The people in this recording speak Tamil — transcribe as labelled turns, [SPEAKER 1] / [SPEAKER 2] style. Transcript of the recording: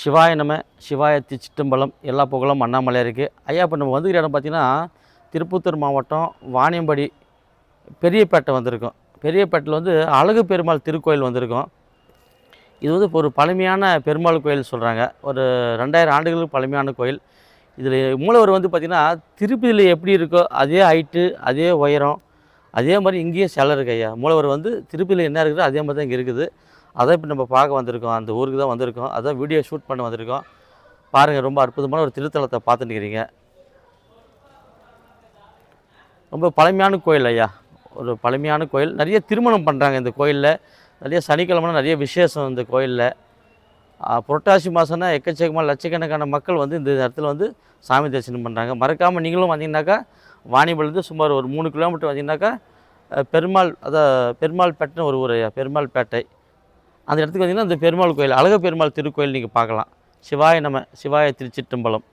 [SPEAKER 1] சிவாய நம்ம சிவாயத்தி சிற்றம்பலம் எல்லா புகழும் அண்ணாமலை இருக்குது ஐயா இப்போ நம்ம வந்துக்கிற இடம் பார்த்திங்கன்னா திருப்பத்தூர் மாவட்டம் வாணியம்படி பெரியப்பேட்டை வந்திருக்கோம். பெரியப்பேட்டில் வந்து அழகு பெருமாள் திருக்கோயில் வந்திருக்கோம். இது வந்து இப்போ ஒரு பழமையான பெருமாள் கோயில் சொல்கிறாங்க ஒரு ரெண்டாயிரம் ஆண்டுகளுக்கு பழமையான கோயில். இதில் மூலவர் வந்து பார்த்திங்கன்னா திருப்பதியில் எப்படி இருக்கோ அதே ஹைட்டு அதே உயரம் அதே மாதிரி இங்கேயும் சிலருக்கு ஐயா. மூலவர் வந்து திருப்பதியில் என்ன இருக்குதோ அதே மாதிரி தான் இங்கே இருக்குது. அதான் இப்போ நம்ம பார்க்க வந்திருக்கோம். அந்த ஊருக்கு தான் வந்திருக்கோம். அதான் வீடியோ ஷூட் பண்ண வந்திருக்கோம். பாருங்கள் ரொம்ப அற்புதமான ஒரு திருத்தலத்தை பார்த்துட்டுக்கிறீங்க ரொம்ப பழமையான கோயில் ஐயா. ஒரு பழமையான கோயில். நிறைய திருமணம் பண்ணுறாங்க இந்த கோயிலில். நிறைய சனிக்கிழமைனா நிறைய விசேஷம் இந்த கோயிலில். புரட்டாசி மாதம்னா எக்கச்சக்கமாக லட்சக்கணக்கான மக்கள் வந்து இந்த இடத்துல வந்து சாமி தரிசனம் பண்ணுறாங்க மறக்காமல் நீங்களும் வந்தீங்கன்னாக்கா வாணிபலேருந்து சுமார் ஒரு மூணு கிலோமீட்டர் வந்தீங்கன்னாக்கா பெருமாள் அதை பெருமாள் பேட்டைன்னு ஒரு ஊர் ஐயா. பெருமாள் பேட்டை. அந்த இடத்துக்கு வந்தீங்கன்னா இந்த பெருமாள் கோயில் அழக பெருமாள் திருக்கோயில் நீங்கள் பார்க்கலாம். சிவாய நம சிவாய திருச்சிற்றம்பலம்.